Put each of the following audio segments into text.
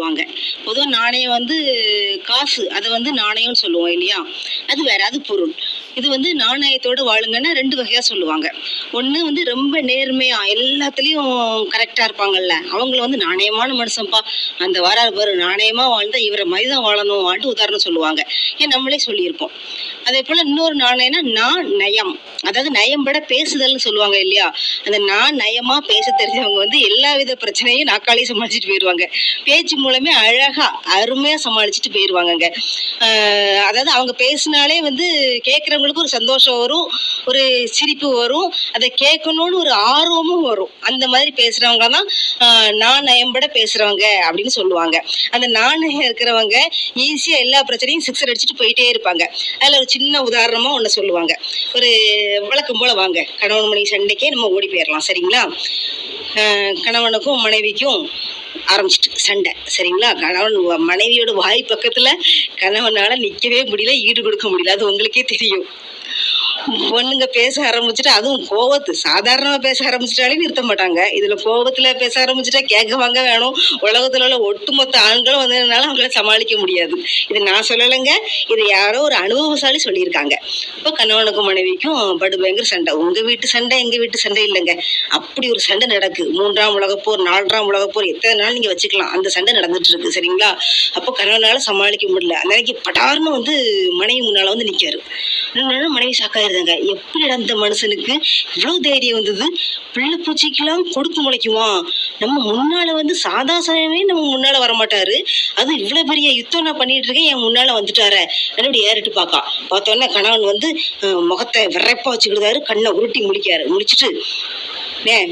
சொல்லுவாங்க. பொதுவாக நாணயம் வந்து காசு அதை வந்து நாணயம்னு சொல்லுவோம் இல்லையா? அது வேற அது பொருள். இது வந்து நாணயத்தோடு வாழுங்கன்னா ரெண்டு வகையாக சொல்லுவாங்க. ஒன்று வந்து ரொம்ப நேர்மையாக எல்லாத்துலேயும் கரெக்டாக இருப்பாங்கல்ல. அவங்கள வந்து நாணயமான மனுஷன்ப்பா. அந்த வாரார் பாரு நாணயமாக வாழ்ந்தால் இவரை மாதிரி தான் வாழணும் ஆண்டு உதாரணம் சொல்லுவாங்க. ஏன் நம்மளே சொல்லியிருப்போம். அதே போல் இன்னொரு நாணயம்னா நான் நயம். அதாவது நயம் விட பேசுதல்னு சொல்லுவாங்க இல்லையா? அந்த நான் நயமாக பேச தெரிஞ்சவங்க வந்து எல்லா வித பிரச்சனையும் நாக்காலே சமாளிச்சுட்டு போயிடுவாங்க பேச்சு மூலமே அழகாக அருமையாக சமாளிச்சுட்டு போயிடுவாங்கங்க அதாவது அவங்க பேசினாலே வந்து கேட்குற மற்றவங்களுக்கு ஒரு சந்தோஷம் வரும் ஒரு சிரிப்பு வரும் அதை கேட்கணும்னு ஒரு ஆர்வமும் வரும். அந்த மாதிரி பேசுகிறவங்க தான் நான் நயம்பட பேசுகிறவங்க அப்படின்னு சொல்லுவாங்க. அந்த நான் இருக்கிறவங்க ஈஸியாக எல்லா பிரச்சனையும் சிக்ஸர் அடிச்சுட்டு போயிட்டே இருப்பாங்க. அதில் ஒரு சின்ன உதாரணமாக ஒன்று சொல்லுவாங்க. ஒரு வழக்கம் போல் வாங்க கணவன் மனைவி சண்டைக்கே நம்ம ஓடி போயிடலாம் சரிங்களா? கணவனுக்கும் மனைவிக்கும் ஆரம்பிச்சிட்டு சண்டை சரிங்களா? கணவன் மனைவியோட வாய் பக்கத்துல கணவனால நிக்கவே முடியல ஈடு கொடுக்க முடியல. அது உங்களுக்கே தெரியும். பொண்ணுங்க பேச ஆரம்பிச்சுட்டு அதுவும் கோவத்து. சாதாரணமா பேச ஆரம்பிச்சிட்டாலே நிறுத்த மாட்டாங்க. இதுல கோவத்துல பேச ஆரம்பிச்சுட்டா கேட்க வாங்க வேணும். உலகத்துல உள்ள ஒட்டுமொத்த ஆண்களும் வந்ததுனால அவங்கள சமாளிக்க முடியாது. இது நான் சொல்லலைங்க. இது யாரோ ஒரு அனுபவசாலி சொல்லியிருக்காங்க. இப்போ கணவனுக்கும் மனைவிக்கும் படு பயங்கர சண்டை. உங்க வீட்டு சண்டை எங்க வீட்டு சண்டை இல்லைங்க. அப்படி ஒரு சண்டை நடக்கு. மூன்றாம் உலகப்போர் நான்காம் உலகப்போர் எத்தனை நாள் நீங்க வச்சுக்கலாம். அந்த சண்டை நடந்துட்டு இருக்கு. சரிங்களா? அப்போ கணவனால சமாளிக்க முடியல. அன்னைக்கு படார்னு வந்து மனைவி முன்னால வந்து நிக்காரு. மனைவி மனைவி சாக்காயிருந்தாங்க எப்படி அந்த மனுஷனுக்கு இவ்வளவு தைரியம் வந்தது? பிள்ளை பூச்சிக்கெல்லாம் கொடுத்து முளைக்குமா? நம்ம முன்னால வந்து சாதா சமயமே நம்ம முன்னால வரமாட்டாரு. அது இவ்வளவு பெரிய யுத்தம் நான் பண்ணிட்டு இருக்கேன். என் முன்னால வந்துட்டாரே. அப்படி ஏறிட்டு பார்க்கா பார்த்தோன்னே கணவன் வந்து முகத்தை விரைப்பா வச்சுக்கிடுதாரு. கண்ணை உருட்டி முழிக்காரு முழிச்சிட்டு ஏன்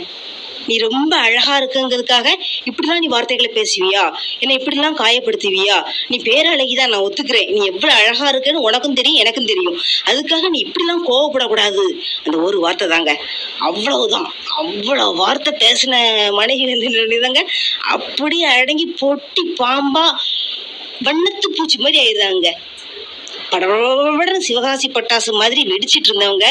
நீ ரொம்ப அழகா இருக்குங்கிறதுக்காக இப்படிலாம் நீ வார்த்தைகளை பேசுவியா? என்னை இப்படிலாம் காயப்படுத்துவியா? நீ பேரழகிதான் நான் ஒத்துக்கிறேன். நீ எவ்வளவு அழகா இருக்குன்னு உனக்கும் தெரியும் எனக்கும் தெரியும். அதுக்காக நீ இப்படிலாம் கோவப்படக்கூடாது. அந்த ஒரு வார்த்தை தாங்க. அவ்வளவுதான். அவ்வளவு வார்த்தை பேசின மனைவி வந்து தாங்க அப்படியே அடங்கி பொட்டி பாம்பா வண்ணத்து பூச்சி மாதிரி ஆயிடுறாங்க. படபடன்னு சிவகாசி பட்டாசு மாதிரி வெடிச்சிட்டு இருந்தவங்க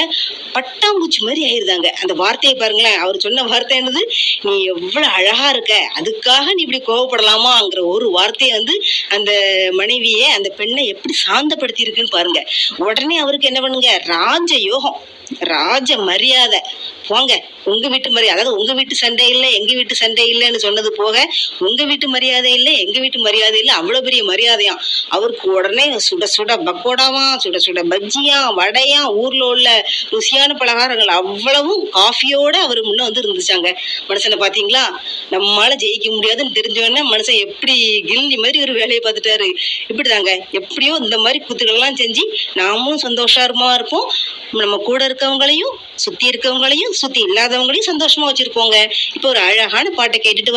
பட்டாம்பூச்சி மாதிரி ஆயிருந்தாங்க. அந்த வார்த்தையை பாருங்களேன் அவர் சொன்ன வார்த்தை என்னது? நீ எவ்வளவு அழகா இருக்க அதுக்காக நீ இப்படி கோவப்படலாமாங்கிற ஒரு வார்த்தையை வந்து அந்த மனைவியை அந்த பெண்ணை எப்படி சாந்தப்படுத்தி இருக்குன்னு பாருங்க. உடனே அவருக்கு என்ன பண்ணுங்க? ராஜ யோகம் ராஜ மரியாதை. போங்க உங்க வீட்டு மரியாதை அதாவது உங்க வீட்டு சண்டை இல்லை எங்க வீட்டு சண்டை இல்லைன்னு சொன்னது போக உங்க வீட்டு மரியாதை இல்லை எங்க வீட்டு மரியாதை இல்லை அவ்வளவு பெரிய மரியாதையாம் அவருக்கு உடனே சுட சுட பக்கோடாவா சுட சுட பஜ்ஜியா வடையா ஊர்ல உள்ள ருசியான பலகாரங்கள் அவ்வளவும் காஃபியோட அவர் முன்ன வந்து இருந்துச்சாங்க. மனுஷனை பாத்தீங்களா? நம்மளால ஜெயிக்க முடியாதுன்னு தெரிஞ்சவொடனே மனுஷன் எப்படி கில்லி மாதிரி ஒரு வேலையை பார்த்துட்டாரு. இப்படிதாங்க. எப்படியோ இந்த மாதிரி குத்துக்கள்லாம் செஞ்சு நாமும் சந்தோஷமா இருப்போம். நம்ம கூட இருக்கவங்களையும் சுத்தி இருக்கவங்களையும் சுத்தி இல்லாதவங்களையும் சந்தோஷமா வச்சிருப்போங்க இப்போ ஒரு அழகான பாட்டை கேட்டுட்டு